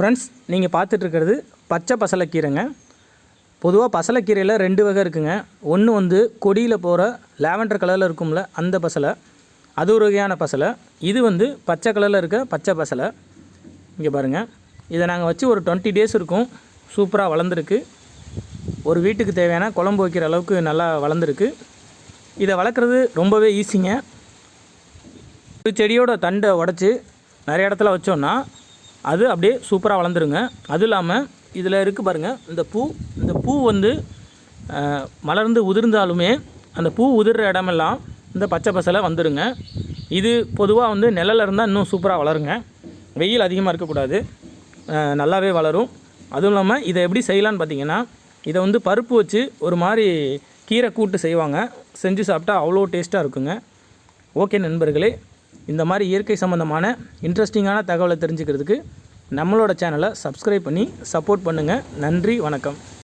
Friends நீங்கள் பார்த்துட்ருக்கிறது பச்சை பசலைக்கீரைங்க. பொதுவாக பசலைக்கீரையில் ரெண்டு வகை இருக்குங்க. ஒன்று வந்து கொடியில் போகிற லாவெண்டர் கலரில் இருக்கும்ல அந்த பசலை. அது ஒரு வகையான பசலை. இது வந்து பச்சை கலரில் இருக்க பச்சை பசலை. இங்கே பாருங்கள் இதை நாங்கள் வச்சு ஒரு டுவெண்ட்டி டேஸ் இருக்கும். சூப்பராக வளர்ந்துருக்கு. ஒரு வீட்டுக்கு தேவையான குழம்பு வைக்கிற அளவுக்கு நல்லா வளர்ந்துருக்கு. இதை வளர்க்குறது ரொம்பவே ஈஸிங்க. ஒரு செடியோட தண்டை உடச்சி நிறைய இடத்துல வச்சோன்னா அது அப்படியே சூப்பராக வளர்ந்துருங்க. அதுவும் இல்லாமல் இதில் இருக்குது பாருங்கள் இந்த பூ இந்த பூ வந்து மலர்ந்து உதிர்ந்தாலுமே அந்த பூ உதிர்ற இடமெல்லாம் இந்த பச்சை பசலை வந்துடுங்க இது பொதுவாக வந்து நிழல்ல இருந்தால் இன்னும் சூப்பராக வளருங்க. வெயில் அதிகமாக இருக்கக்கூடாது நல்லாவே வளரும். அதுவும் இல்லாமல் இதை எப்படி செய்யலான்னு பார்த்தீங்கன்னா இதை வந்து பருப்பு வச்சு ஒரு மாதிரி கீரை கூட்டு செய்வாங்க. செஞ்சு சாப்பிட்டா அவ்வளோ டேஸ்ட்டாக இருக்குங்க. ஓகே நண்பர்களே இந்த மாதிரி இயற்கை சம்மந்தமான இன்ட்ரெஸ்டிங்கான தகவலை தெரிஞ்சுக்கிறதுக்கு நம்மளோட சேனலை சப்ஸ்கிரைப் பண்ணி சப்போர்ட் பண்ணுங்கள் நன்றி வணக்கம்.